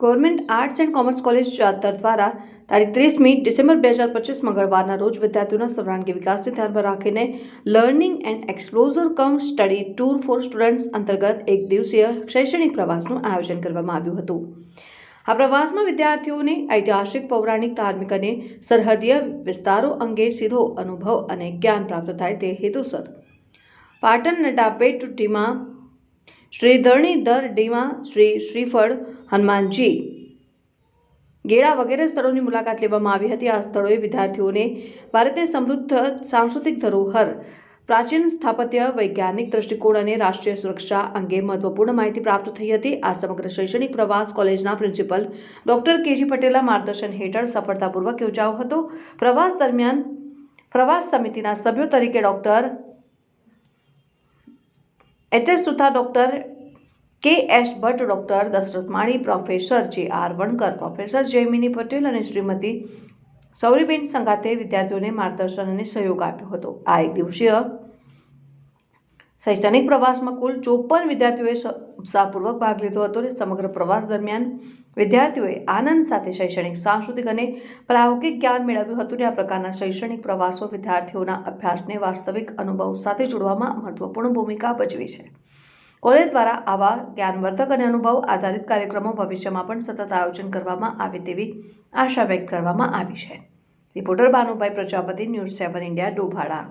Government arts and commerce college Chatar દ્વારા તારીખ ત્રીસમી December બે હજાર પચીસ મંગળવારના રોજ વિદ્યાર્થીઓના સર્વાંગી વિકાસને ધ્યાનમાં રાખીને learning and exposure cum study tour for students અંતર્ગત એક દિવસીય શૈક્ષણિક પ્રવાસનું આયોજન કરવામાં આવ્યું હતું. આ પ્રવાસમાં વિદ્યાર્થીઓને ઐતિહાસિક, પૌરાણિક, ધાર્મિક અને સરહદીય વિસ્તારો અંગે સીધો અનુભવ અને જ્ઞાન પ્રાપ્ત થાય તે હેતુસર. પાટણ નટાપેટ ટીમાં શ્રી ધરણીધર ડીમા શ્રી શ્રીફળ હનુમાનજી ગેળા વગેરે સ્થળોની મુલાકાત લેવામાં આવી હતી. આ સ્થળોએ વિદ્યાર્થીઓને ભારતની સમૃદ્ધ સાંસ્કૃતિક ધરોહર, પ્રાચીન સ્થાપત્ય, વૈજ્ઞાનિક દૃષ્ટિકોણ અને રાષ્ટ્રીય સુરક્ષા અંગે મહત્વપૂર્ણ માહિતી પ્રાપ્ત થઈ હતી. આ સમગ્ર શૈક્ષણિક પ્રવાસ કોલેજના પ્રિન્સિપલ ડોક્ટર કેજી પટેલના માર્ગદર્શન હેઠળ સફળતાપૂર્વક યોજાયો હતો. પ્રવાસ દરમિયાન પ્રવાસ સમિતિના સભ્યો તરીકે doctor H S doctor K S Bhatt doctor Dashrath Mani professor J R Vankar, professor Jaimini Patel અને શ્રીમતી સૌરીબેન સંગાતે વિદ્યાર્થીઓને માર્ગદર્શન અને સહયોગ આપ્યો હતો. આ એક દિવસીય શૈક્ષણિક પ્રવાસમાં કુલ ચોપન વિદ્યાર્થીઓએ ઉત્સાહપૂર્વક ભાગ લીધો હતો અને સમગ્ર પ્રવાસ દરમિયાન વિદ્યાર્થીઓએ આનંદ સાથે શૈક્ષણિક, સાંસ્કૃતિક અને પ્રાયોગિક જ્ઞાન મેળવ્યું હતું અને આ પ્રકારના શૈક્ષણિક પ્રવાસો વિદ્યાર્થીઓના અભ્યાસને વાસ્તવિક અનુભવ સાથે જોડવામાં મહત્વપૂર્ણ ભૂમિકા ભજવી છે. કોલેજ દ્વારા આવા જ્ઞાનવર્ધક અને અનુભવ આધારિત કાર્યક્રમો ભવિષ્યમાં પણ સતત આયોજન કરવામાં આવે તેવી આશા વ્યક્ત કરવામાં આવી છે. Reporter Bhanubhai Prajapati news seven India Dobhada.